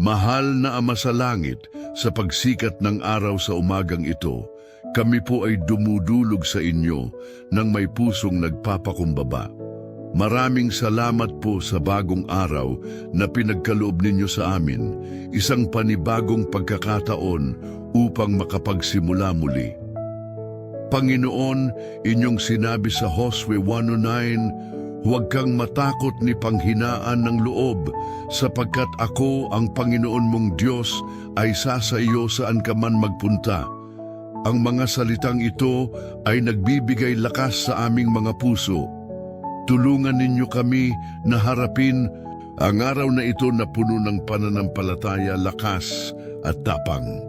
Mahal na Ama sa Langit, sa pagsikat ng araw sa umagang ito, kami po ay dumudulog sa inyo ng may pusong nagpapakumbaba. Maraming salamat po sa bagong araw na pinagkaloob ninyo sa amin, isang panibagong pagkakataon upang makapagsimula muli. Panginoon, inyong sinabi sa Josue 109, Huwag kang matakot ni panghinaan ng loob, sapagkat ako ang Panginoon mong Diyos ay sasa iyo saan ka man magpunta. Ang mga salitang ito ay nagbibigay lakas sa aming mga puso. Tulungan ninyo kami na harapin ang araw na ito na puno ng pananampalataya, lakas at tapang.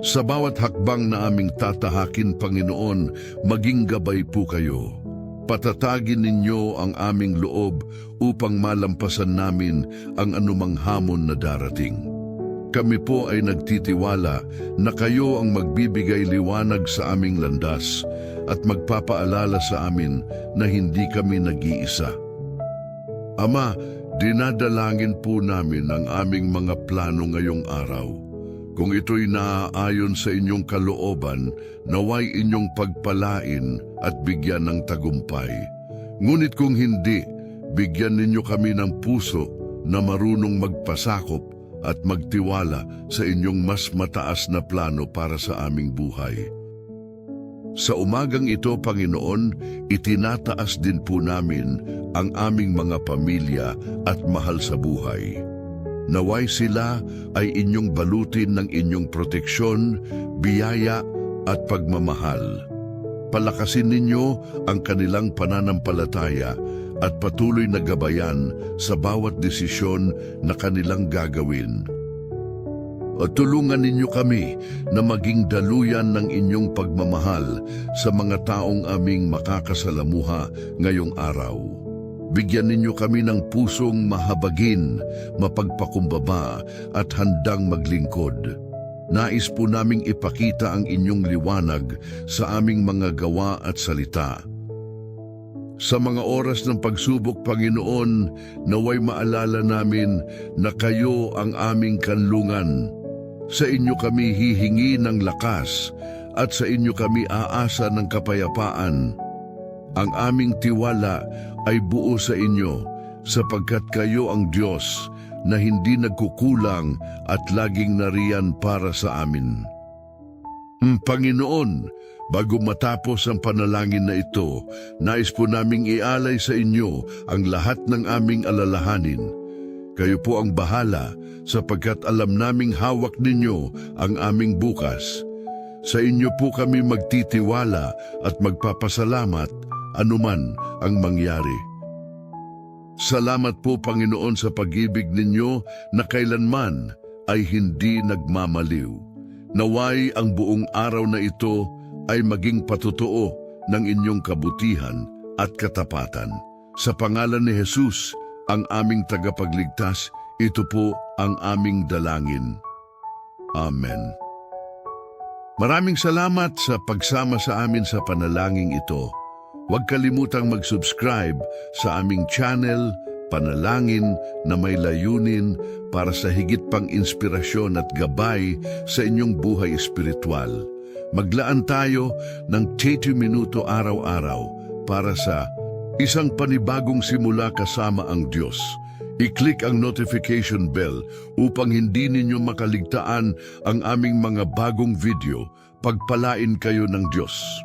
Sa bawat hakbang na aming tatahakin, Panginoon, maging gabay po kayo. Patatagin ninyo ang aming loob upang malampasan namin ang anumang hamon na darating. Kami po ay nagtitiwala na kayo ang magbibigay liwanag sa aming landas at magpapaalala sa amin na hindi kami nag-iisa. Ama, dinadalangin po namin ang aming mga plano ngayong araw. Kung ito'y naaayon sa inyong kalooban, naway inyong pagpalain at bigyan ng tagumpay. Ngunit kung hindi, bigyan ninyo kami ng puso na marunong magpasakop at magtiwala sa inyong mas mataas na plano para sa aming buhay. Sa umagang ito, Panginoon, itinataas din po namin ang aming mga pamilya at mahal sa buhay. Naway sila ay inyong balutin ng inyong proteksyon, biyaya at pagmamahal. Palakasin ninyo ang kanilang pananampalataya at patuloy na gabayan sa bawat desisyon na kanilang gagawin. At tulungan ninyo kami na maging daluyan ng inyong pagmamahal sa mga taong aming makakasalamuha ngayong araw. Bigyan ninyo kami ng pusong mahabagin, mapagpakumbaba at handang maglingkod. Nais po naming ipakita ang inyong liwanag sa aming mga gawa at salita. Sa mga oras ng pagsubok, Panginoon, naway maalala namin na kayo ang aming kanlungan. Sa inyo kami hihingi ng lakas at sa inyo kami aasa ng kapayapaan. Ang aming tiwala ay buo sa inyo sapagkat kayo ang Diyos na hindi nagkukulang at laging nariyan para sa amin. Mm, Panginoon, bago matapos ang panalangin na ito, nais po naming ialay sa inyo ang lahat ng aming alalahanin. Kayo po ang bahala sapagkat alam naming hawak ninyo ang aming bukas. Sa inyo po kami magtitiwala at magpapasalamat anuman ang mangyari. Salamat po Panginoon sa pag-ibig ninyo na kailanman ay hindi nagmamaliw. Naway ang buong araw na ito ay maging patotoo ng inyong kabutihan at katapatan. Sa pangalan ni Jesus, ang aming tagapagligtas, ito po ang aming dalangin. Amen. Maraming salamat sa pagsama sa amin sa panalangin ito. Huwag kalimutang mag-subscribe sa aming channel, Panalangin na may layunin para sa higit pang inspirasyon at gabay sa inyong buhay espiritual. Maglaan tayo ng 30 minuto araw-araw para sa isang panibagong simula kasama ang Diyos. I-click ang notification bell upang hindi ninyo makaligtaan ang aming mga bagong video. Pagpalain kayo ng Diyos.